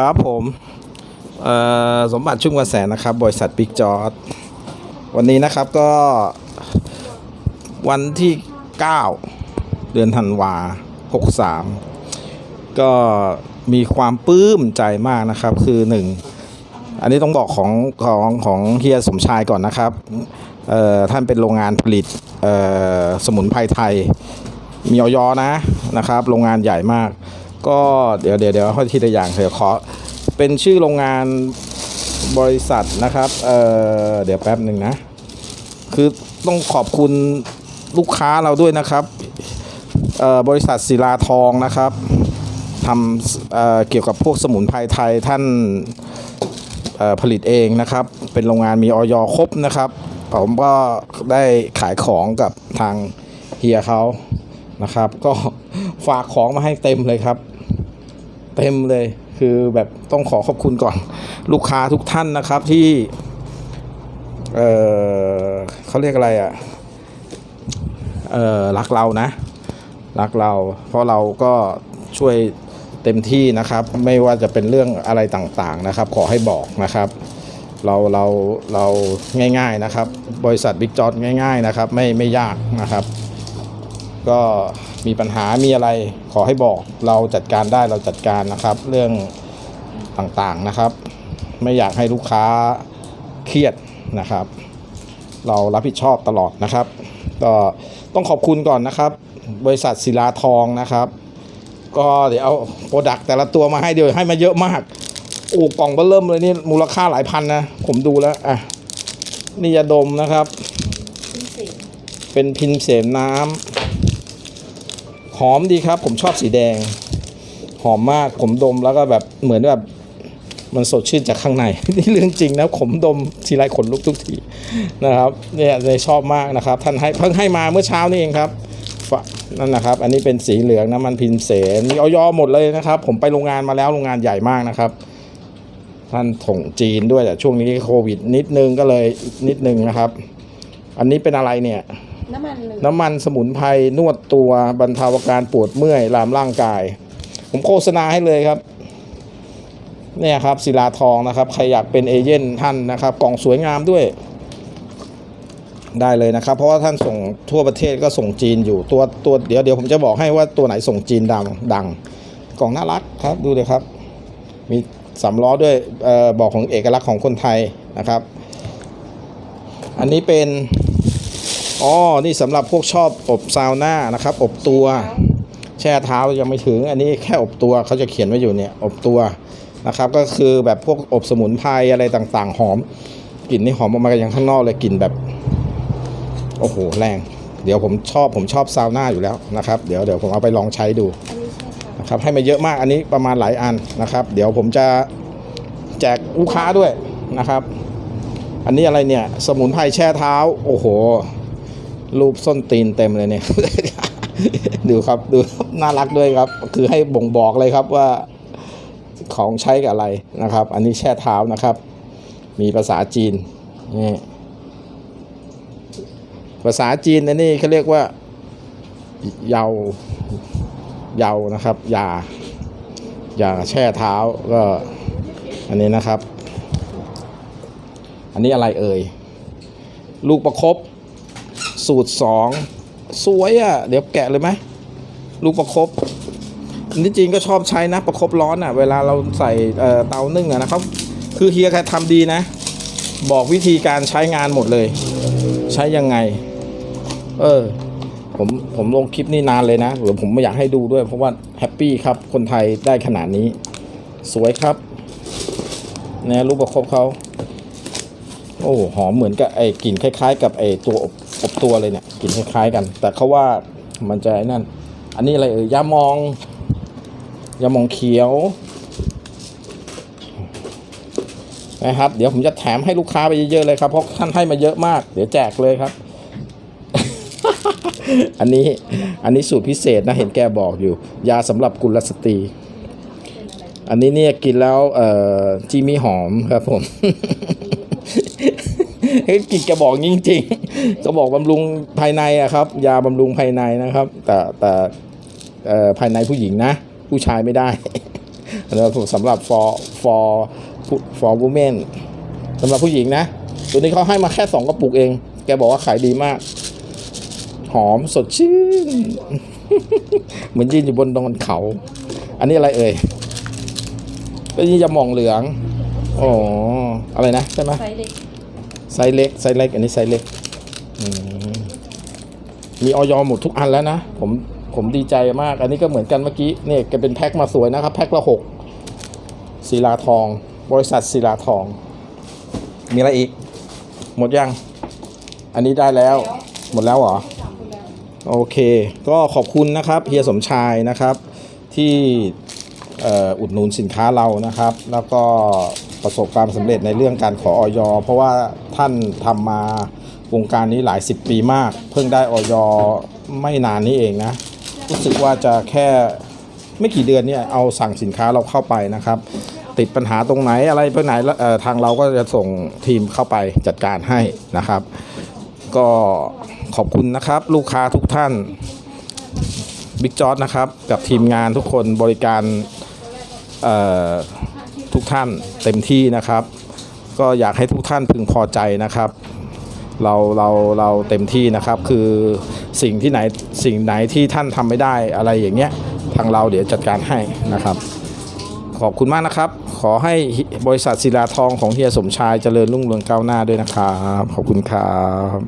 ครับผมสมบัติชุ่มกระแสนะครับ บริษัทบิ๊กจอร์ดวันนี้นะครับก็วันที่ 9 เดือนธันวา63 ก็มีความปลื้มใจมากนะครับคือหนึ่งอันนี้ต้องบอกของของของเฮียสมชายก่อนนะครับท่านเป็นโรงงานผลิตสมุนไพรไทยมีออยนะนะครับ โรงงานใหญ่มาก ก็เดี๋ยวเดี๋ยวเดี๋ยวค่อยทีละอย่างเถอะขอเป็นชื่อโรงงานบริษัทนะครับเออเดี๋ยวแป๊บหนึ่งนะ คือต้องขอบคุณลูกค้าเราด้วยนะครับเออบริษัทศิลาทองนะครับทำเอ่อเกี่ยวกับพวกสมุนไพรไทยท่านเอ่อผลิตเองนะครับ เป็นโรงงานมีออยครบนะครับ ผมก็ได้ขายของกับทางเฮียเขานะครับ ก็ฝากของมาให้เต็มเลยครับ เต็มเลยคือแบบต้องขอขอบคุณก่อน ลูกค้าทุกท่านนะครับที่ เออเขาเรียกอะไรอะ่ะเออรักเรานะ รักเรา เพราะเราก็ช่วยเต็มที่นะครับ ไม่ว่าจะเป็นเรื่องอะไรต่างๆนะครับ ขอให้บอกนะครับ เราเราเราง่ายๆนะครับ บริษัทบิ๊กจอดง่าย ๆนะครับ ไม่ไม่ยากนะครับ ก็ มีปัญหามีอะไรขอให้บอกเราจัดการได้เราจัดการนะครับ เรื่องต่างๆนะครับ ไม่อยากให้ลูกค้าเครียดนะครับ เรารับผิดชอบตลอดนะครับ ก็ต้องขอบคุณก่อนนะครับ บริษัทศิลาทองนะครับ ก็เดี๋ยวเอาโปรดักต์แต่ละตัวมาให้เดี๋ยวให้มาเยอะมากโอ้กล่องเบอร์เริ่มเลยนี่มูลค่าหลายพันนะผมดูแล้วอะนี่ยาดมนะครับ เป็นพินเสมน้ำ หอมดีครับ ผมชอบสีแดง หอมมากผมดมแล้วก็แบบเหมือนแบบมันสดชื่นจากข้างใน นี่เรื่องจริงนะผมดมทีไรขนลุกทุกทีนะครับเนี่ยเลยชอบมากนะครับ ท่านให้เพิ่งให้มาเมื่อเช้านี่เองครับนั่นนะครับ อันนี้เป็นสีเหลืองน้ำมันพินเสนมีออยอหมดเลยนะครับ ผมไปโรงงานมาแล้วโรงงานใหญ่มากนะครับ ท่านถงจีนด้วยแต่ช่วงนี้โควิดนิดนึงก็เลยนิดนึงนะครับ อันนี้เป็นอะไรเนี่ย น้ำมันเลยน้ำมันสมุนไพรนวดตัวบรรเทาอาการปวดเมื่อยลามร่างกาย ผมโฆษณาให้เลยครับ เนี่ยครับศิลาทองนะครับ ใครอยากเป็นเอเย่นท่านนะครับ กล่องสวยงามด้วย ได้เลยนะครับ เพราะว่าท่านส่งทั่วประเทศก็ส่งจีนอยู่ตัวตัวเดี๋ยวเดี๋ยวผมจะบอกให้ว่าตัวไหนส่งจีนดังดัง กล่องน่ารักครับ ดูเลยครับ มีสำล้อด้วยออบอกของเอกลักษณ์ของคนไทยนะครับ อันนี้เป็น อ๋อ นี่สำหรับพวกชอบอบซาวน่านะครับ อบตัว แช่เท้ายังไม่ถึง อันนี้แค่อบตัวเขาจะเขียนไว้อยู่เนี่ย อบตัวนะครับ ก็คือแบบพวกอบสมุนไพรอะไรต่างๆ หอม กลิ่นนี่หอมออกมาอย่างข้างนอกเลยกลิ่นแบบ โอ้โห แรง เดี๋ยวผมชอบผมชอบซาวน่าอยู่แล้วนะครับ เดี๋ยวเดี๋ยวผมเอาไปลองใช้ดูนะครับ ให้มาเยอะมาก อันนี้ประมาณหลายอันนะครับ เดี๋ยวผมจะแจกลูกค้าด้วยนะครับ อันนี้อะไรเนี่ย สมุนไพรแช่เท้า โอ้โห รูปส้นตีนเต็มเลยเนี่ย ดูครับดูน่ารักด้วยครับ คือให้บ่งบอกเลยครับว่าของใช้กับอะไรนะครับ อันนี้แช่เท้านะครับ มีภาษาจีนนี่ภาษาจีนอันนี้เขาเรียกว่าเยาเยานะครับยายาแช่เท้าก็อันนี้นะครับ อันนี้อะไรเอ่ย ลูกประครบ สูตรสองสวยอะ่ะ เดี๋ยวแกะเลยไหมลูกประครบอันที่จริงก็ชอบใช้นะประครบร้อนอะ่ะ เวลาเราใส่เตานึ่งอะนะครับ คือเฮียแค่ทำดีนะ บอกวิธีการใช้งานหมดเลย ใช้ยังไง เออผมผมลงคลิปนี้นานเลยนะหรือผมไม่อยากให้ดูด้วย เพราะว่าแฮปปี้ครับ คนไทยได้ขนาดนี้ สวยครับเนี่ยลูกประครบเขาโอ้หอมเหมือนกับไอ้กลิ่นคล้าย ๆ กับไอ้ตัวอบ อบตัวเลยเนี่ยกลิ่นคล้ายๆกัน แต่เขาว่ามันจะนั่น อันนี้อะไรเอ่ยยามองยามองเขียวนะครับ เดี๋ยวผมจะแถมให้ลูกค้าไปเยอะๆเลยครับเพราะท่านให้มาเยอะมาก เดี๋ยวแจกเลยครับ อันนี้อันนี้สูตรพิเศษนะเห็นแกบอกอยู่ ยาสำหรับกุลสตรี อันนี้เนี่ยกินแล้วเอ่อจีมีหอมครับผมเฮ้ยกินแกบอกจริงๆ ก็บอกบำรุงภายในอะครับ ยาบำรุงภายในนะครับ แต่แต่เอ่อภายในผู้หญิงนะ ผู้ชายไม่ได้แล้วสำหรับ for for for women สำหรับผู้หญิงนะ ตัวนี้เขาให้มาแค่สองกระปุกเอง แกบอกว่าขายดีมาก หอมสดชื่น เหมือนยืนอยู่บนดงเขา อันนี้อะไรเอ่ยก็นี่จะมองเหลืองอ๋ออะไรนะใช่ไหมไซส์เล็กไซส์เล็กไซส์เล็ก อันนี้ไซส์เล็กอื มีออยหมดทุกอันแล้วนะ ผมผมดีใจมาก อันนี้ก็เหมือนกันเมื่อกี้เนี่ยแกเป็นแพ็คมาสวยนะครับ แพ็คละหกศิลาทอง บริษัทศิลาทอง มีอะไรอีก หมดยัง อันนี้ได้แล้ว หมดแล้วเหรอ โอเค ก็ขอบคุณนะครับเฮียสมชายนะครับ ที่อออุดหนุนสินค้าเรานะครับ แล้วก็ประสบความสำเร็จในเรื่องการขอออยเพราะว่าท่านทำมา วงการนี้หลายสิบปีมาก เพิ่งได้ออยไม่นานนี้เองนะ รู้สึกว่าจะแค่ไม่กี่เดือนเนี่ยเอาสั่งสินค้าเราเข้าไปนะครับ ติดปัญหาตรงไหนอะไรไปไหนทางเราก็จะส่งทีมเข้าไปจัดการให้นะครับ ก็ขอบคุณนะครับลูกค้าทุกท่านบิ๊กจอ d นะครับ กับทีมงานทุกคนบริการทุกท่านเต็มที่นะครับ ก็อยากให้ทุกท่านพึงพอใจนะครับ เราเราเราเต็มที่นะครับ คือสิ่งที่ไหนสิ่งไหนที่ท่านทำไม่ได้อะไรอย่างเงี้ยทางเราเดี๋ยวจัดการให้นะครับ ขอบคุณมากนะครับ ขอให้บริษัทศิลาทองของเฮียสมชายเจริญรุ่งเรืองก้าวหน้าด้วยนะครับขอบคุณครับ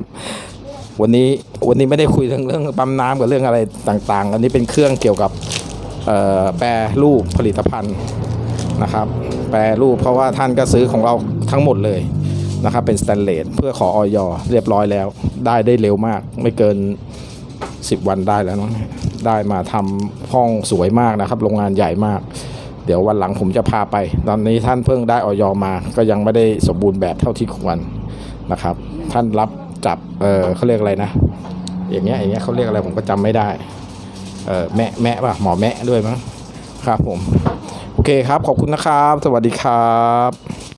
วันนี้วันนี้ไม่ได้คุยเรื่องเรื่องปั๊มน้ำกับเรื่องอะไรต่างๆ อันนี้เป็นเครื่องเกี่ยวกับแปรรูปผลิตภัณฑ์นะครับ แปรรูปเพราะว่าท่านก็ซื้อของเราทั้งหมดเลย นะครับเป็นสแตนเลสเพื่อขอออยเรียบร้อยแล้ว ได้ได้เร็วมาก ไม่เกิน 10 วันได้แล้วนะได้มาทำห้องสวยมากนะครับ โรงงานใหญ่มาก เดี๋ยววันหลังผมจะพาไป ตอนนี้ท่านเพิ่งได้ออยมา ก็ยังไม่ได้สมบูรณ์แบบเท่าที่ควรนะครับ ท่านรับจับเออเขาเรียกอะไรนะ อย่างเงี้ยอย่างเงี้ยเขาเรียกอะไรผมก็จำไม่ได้เออแม่แม่ป่ะหมอแม่ด้วยมั้งครับผม โอเคครับ ขอบคุณนะครับ สวัสดีครับ